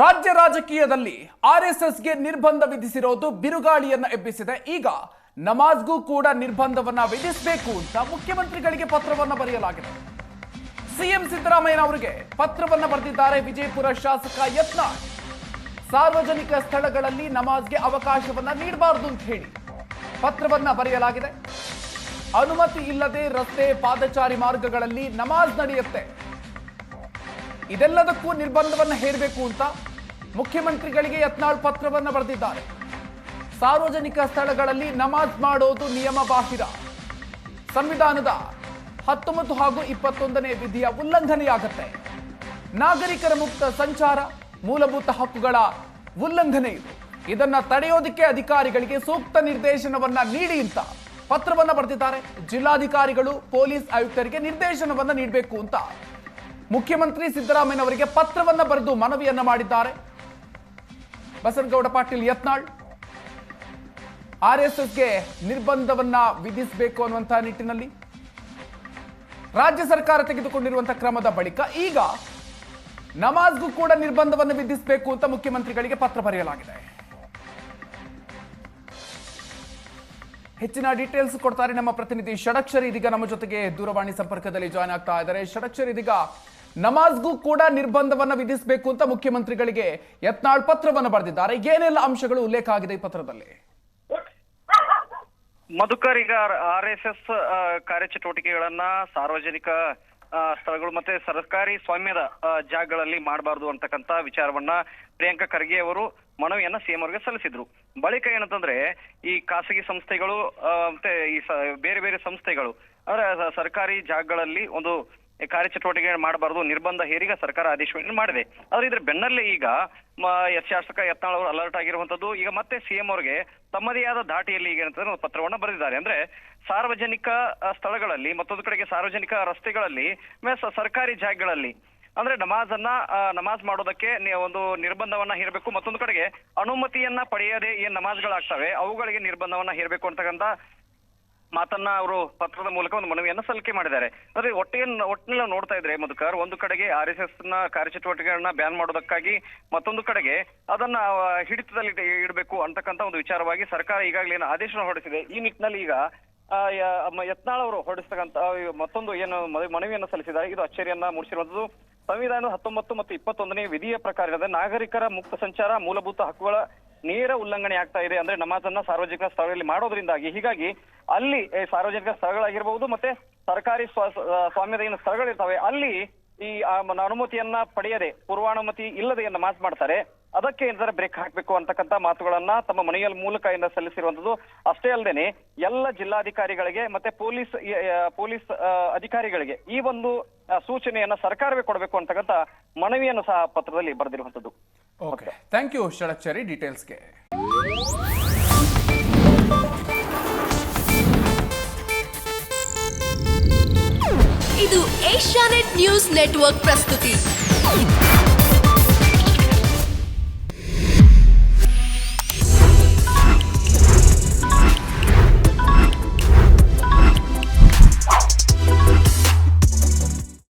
ರಾಜ್ಯ ರಾಜಕೀಯದಲ್ಲಿ ಆರ್ಎಸ್ಎಸ್ಗೆ ನಿರ್ಬಂಧ ವಿಧಿಸಿರೋದು ಬಿರುಗಾಳಿಯನ್ನ ಎಬ್ಬಿಸಿದೆ. ಈಗ ನಮಾಜ್ಗೂ ಕೂಡ ನಿರ್ಬಂಧವನ್ನ ವಿಧಿಸಬೇಕು ಅಂತ ಮುಖ್ಯಮಂತ್ರಿಗಳಿಗೆ ಪತ್ರವನ್ನ ಬರೆಯಲಾಗಿದೆ. ಸಿಎಂ ಸಿದ್ದರಾಮಯ್ಯ ಅವರಿಗೆ ಪತ್ರವನ್ನ ಬರೆದಿದ್ದಾರೆ ವಿಜಯಪುರ ಶಾಸಕ ಯತ್ನ ಸಾರ್ವಜನಿಕ ಸ್ಥಳಗಳಲ್ಲಿ ನಮಾಜ್ಗೆ ಅವಕಾಶವನ್ನ ನೀಡಬಾರದು ಅಂತ ಹೇಳಿ ಪತ್ರವನ್ನ ಬರೆಯಲಾಗಿದೆ. ಅನುಮತಿ ಇಲ್ಲದೆ ರಸ್ತೆ ಪಾದಚಾರಿ ಮಾರ್ಗಗಳಲ್ಲಿ ನಮಾಜ್ ನಡೆಯುತ್ತೆ. ಇದೆಲ್ಲದಕ್ಕೂ ನಿರ್ಬಂಧವನ್ನು ಹೇರಬೇಕು ಅಂತ ಮುಖ್ಯಮಂತ್ರಿಗಳಿಗೆ ಯತ್ನಾಳ್ ಪತ್ರವನ್ನು ಬರೆದಿದ್ದಾರೆ. ಸಾರ್ವಜನಿಕ ಸ್ಥಳಗಳಲ್ಲಿ ನಮಾಜ್ ಮಾಡೋದು ನಿಯಮ ಬಾಹಿರ. ಸಂವಿಧಾನದ ಹತ್ತೊಂಬತ್ತು ಹಾಗೂ ಇಪ್ಪತ್ತೊಂದನೇ ವಿಧಿಯ ಉಲ್ಲಂಘನೆಯಾಗುತ್ತೆ. ನಾಗರಿಕರ ಮುಕ್ತ ಸಂಚಾರ ಮೂಲಭೂತ ಹಕ್ಕುಗಳ ಉಲ್ಲಂಘನೆ ಇದು. ಇದನ್ನ ತಡೆಯೋದಕ್ಕೆ ಅಧಿಕಾರಿಗಳಿಗೆ ಸೂಕ್ತ ನಿರ್ದೇಶನವನ್ನ ನೀಡಿ ಅಂತ ಪತ್ರವನ್ನ ಬರೆದಿದ್ದಾರೆ. ಜಿಲ್ಲಾಧಿಕಾರಿಗಳು, ಪೊಲೀಸ್ ಆಯುಕ್ತರಿಗೆ ನಿರ್ದೇಶನವನ್ನ ನೀಡಬೇಕು ಅಂತ. ಮುಖ್ಯಮಂತ್ರಿ ಸಿದ್ದರಾಮಯ್ಯನವರಿಗೆ ಪತ್ರವನ್ನ ಬರೆದು ಮನವಿಯನ್ನ ಮಾಡಿದ್ದಾರೆ. ಬಸನಗೌಡ ಪಾಟೀಲ್ ಯತ್ನಾಳ್, ಆರ್ ಎಸ್ ಎಸ್ಗೆ ನಿರ್ಬಂಧವನ್ನ ವಿಧಿಸಬೇಕು ಅನ್ನುವಂತಹ ನಿಟ್ಟಿನಲ್ಲಿ ರಾಜ್ಯ ಸರ್ಕಾರ ತೆಗೆದುಕೊಂಡಿರುವಂತಹ ಕ್ರಮದ ಬಳಿಕ ಈಗ ನಮಾಜ್ಗೂ ಕೂಡ ನಿರ್ಬಂಧವನ್ನು ವಿಧಿಸಬೇಕು ಅಂತ ಮುಖ್ಯಮಂತ್ರಿಗಳಿಗೆ ಪತ್ರ ಬರೆಯಲಾಗಿದೆ. ಹೆಚ್ಚಿನ ಡೀಟೇಲ್ಸ್ ಕೊಡ್ತಾರೆ ನಮ್ಮ ಪ್ರತಿನಿಧಿ ಷಡಕ್ಷರಿ ಇದೀಗ ನಮ್ಮ ಜೊತೆಗೆ ದೂರವಾಣಿ ಸಂಪರ್ಕದಲ್ಲಿ ಜಾಯ್ನ್ ಆಗ್ತಾ ಇದ್ದಾರೆ. ಷಡಕ್ಷರಿ ಇದೀಗ ನಮಾಜ್ಗೂ ಕೂಡ ನಿರ್ಬಂಧವನ್ನ ವಿಧಿಸಬೇಕು ಅಂತ ಮುಖ್ಯಮಂತ್ರಿಗಳಿಗೆ ಯತ್ನಾಳ್ ಪತ್ರವನ್ನು ಬರೆದಿದ್ದಾರೆ. ಏನೆಲ್ಲ ಅಂಶಗಳು ಉಲ್ಲೇಖ ಆಗಿದೆ ಈ ಪತ್ರದಲ್ಲಿ? ಮಧುಕರ್, ಈಗ ಆರ್ ಎಸ್ ಎಸ್ ಕಾರ್ಯಚಟುವಟಿಕೆಗಳನ್ನ ಸಾರ್ವಜನಿಕ ಸ್ಥಳಗಳು ಮತ್ತೆ ಸರ್ಕಾರಿ ಸ್ವಾಮ್ಯದ ಜಾಗಗಳಲ್ಲಿ ಮಾಡಬಾರದು ಅಂತಕ್ಕಂತ ವಿಚಾರವನ್ನ ಪ್ರಿಯಾಂಕಾ ಖರ್ಗೆ ಅವರು ಮನವಿಯನ್ನ ಸಿಎಂ ಅವರಿಗೆ ಸಲ್ಲಿಸಿದ್ರು. ಬಳಿಕ ಏನಂತಂದ್ರೆ, ಈ ಖಾಸಗಿ ಸಂಸ್ಥೆಗಳು ಮತ್ತೆ ಈ ಬೇರೆ ಬೇರೆ ಸಂಸ್ಥೆಗಳು ಅಂದ್ರೆ ಸರ್ಕಾರಿ ಜಾಗಗಳಲ್ಲಿ ಒಂದು ಕಾರ್ಯಚಟುವಟಿಕೆ ಮಾಡಬಾರದು, ನಿರ್ಬಂಧ ಹೇರಿಗ ಸರ್ಕಾರ ಆದೇಶವನ್ನು ಮಾಡಿದೆ. ಆದ್ರೆ ಇದ್ರ ಬೆನ್ನಲ್ಲೇ ಈಗ ಎಸ್ ಶಾಸಕ ಯತ್ನಾಳ್ ಅವರು ಅಲರ್ಟ್ ಆಗಿರುವಂತದ್ದು, ಈಗ ಮತ್ತೆ ಸಿಎಂ ಅವರಿಗೆ ತಮ್ಮದೇ ಆದ ದಾಟಿಯಲ್ಲಿ ಈಗ ಏನಂತಂದ್ರೆ ಪತ್ರವನ್ನ ಬರೆದಿದ್ದಾರೆ. ಅಂದ್ರೆ ಸಾರ್ವಜನಿಕ ಸ್ಥಳಗಳಲ್ಲಿ ಮತ್ತೊಂದು ಕಡೆಗೆ ಸಾರ್ವಜನಿಕ ರಸ್ತೆಗಳಲ್ಲಿ ಸರ್ಕಾರಿ ಜಾಗಗಳಲ್ಲಿ ಅಂದ್ರೆ ನಮಾಜನ್ನ ನಮಾಜ್ ಮಾಡೋದಕ್ಕೆ ಒಂದು ನಿರ್ಬಂಧವನ್ನ ಹೇರಬೇಕು. ಮತ್ತೊಂದು ಕಡೆಗೆ ಅನುಮತಿಯನ್ನ ಪಡೆಯದೆ ಏನ್ ನಮಾಜ್ಗಳಾಗ್ತವೆ, ಅವುಗಳಿಗೆ ನಿರ್ಬಂಧವನ್ನ ಹೇರಬೇಕು ಅಂತಕ್ಕಂತ ಮಾತನ್ನ ಅವರು ಪತ್ರದ ಮೂಲಕ ಒಂದು ಮನವಿಯನ್ನ ಸಲ್ಲಿಕೆ ಮಾಡಿದ್ದಾರೆ. ಅಂದ್ರೆ ಒಟ್ಟಿನ ಒಟ್ಟಿನಲ್ಲಿ ನೋಡ್ತಾ ಇದ್ರೆ ಮಧುಕರ್, ಒಂದು ಕಡೆಗೆ ಆರ್ ಎಸ್ ಎಸ್ನ ಕಾರ್ಯಚಟುವಟಿಕೆಗಳನ್ನ ಬ್ಯಾನ್ ಮಾಡೋದಕ್ಕಾಗಿ ಮತ್ತೊಂದು ಕಡೆಗೆ ಅದನ್ನ ಹಿಡಿತದಲ್ಲಿ ಇಡಬೇಕು ಅಂತಕ್ಕಂತ ಒಂದು ವಿಚಾರವಾಗಿ ಸರ್ಕಾರ ಈಗಾಗಲೇ ಏನು ಆದೇಶ ಹೊರಡಿಸಿದೆ. ಈ ನಿಟ್ಟಿನಲ್ಲಿ ಈಗ ಯತ್ನಾಳ್ ಅವರು ಹೊರಡಿಸ್ತಕ್ಕಂತ ಮತ್ತೊಂದು ಏನು ಮನವಿಯನ್ನ ಸಲ್ಲಿಸಿದ್ದಾರೆ. ಇದು ಅಚ್ಚರಿಯನ್ನ ಮೂಡಿಸಿರುವಂತದ್ದು. ಸಂವಿಧಾನದ ಹತ್ತೊಂಬತ್ತು ಮತ್ತು ಇಪ್ಪತ್ತೊಂದನೇ ವಿಧಿಯ ಪ್ರಕಾರ ಇರೋದೇ ನಾಗರಿಕರ ಮುಕ್ತ ಸಂಚಾರ, ಮೂಲಭೂತ ಹಕ್ಕುಗಳ ನೇರ ಉಲ್ಲಂಘನೆ ಆಗ್ತಾ ಇದೆ ಅಂದ್ರೆ ನಮಾಜನ್ನ ಸಾರ್ವಜನಿಕ ಸ್ಥಳದಲ್ಲಿ ಮಾಡೋದ್ರಿಂದಾಗಿ. ಹೀಗಾಗಿ ಅಲ್ಲಿ ಸಾರ್ವಜನಿಕ ಸ್ಥಳಗಳಾಗಿರ್ಬಹುದು ಮತ್ತೆ ಸರ್ಕಾರಿ ಸ್ವ ಸ್ವಾಮ್ಯದ ಸ್ಥಳಗಳಿರ್ತವೆ. ಅಲ್ಲಿ ಈ ಅನುಮತಿಯನ್ನ ಪಡೆಯದೆ, ಪೂರ್ವಾನುಮತಿ ಇಲ್ಲದೆ ನಮಾಜ್ ಮಾಡ್ತಾರೆ. ಅದಕ್ಕೆ ಏನಾದ್ರೆ ಬ್ರೇಕ್ ಹಾಕಬೇಕು ಅಂತಕ್ಕಂಥ ಮಾತುಗಳನ್ನ ತಮ್ಮ ಮನೆಯ ಮೂಲಕ ಇಂದ ಸಲ್ಲಿಸಿರುವಂತದ್ದು ಅಷ್ಟೇ ಅಲ್ಲದೇನೆ ಎಲ್ಲ ಜಿಲ್ಲಾಧಿಕಾರಿಗಳಿಗೆ ಮತ್ತೆ ಪೊಲೀಸ್ ಪೊಲೀಸ್ ಅಧಿಕಾರಿಗಳಿಗೆ ಈ ಒಂದು ಸೂಚನೆಯನ್ನ ಸರ್ಕಾರವೇ ಕೊಡಬೇಕು ಅಂತಕ್ಕಂಥ ಮನವಿಯನ್ನು ಸಹ ಪತ್ರದಲ್ಲಿ ಬರೆದಿರುವಂತದ್ದು ಓಕೆ ಥ್ಯಾಂಕ್ ಯು ಷಡಕ್ಷರಿ ಡೀಟೇಲ್ಸ್ಗೆ ಇದು ಏಷ್ಯಾನೆಟ್ ನ್ಯೂಸ್ ನೆಟ್ವರ್ಕ್ ಪ್ರಸ್ತುತಿ.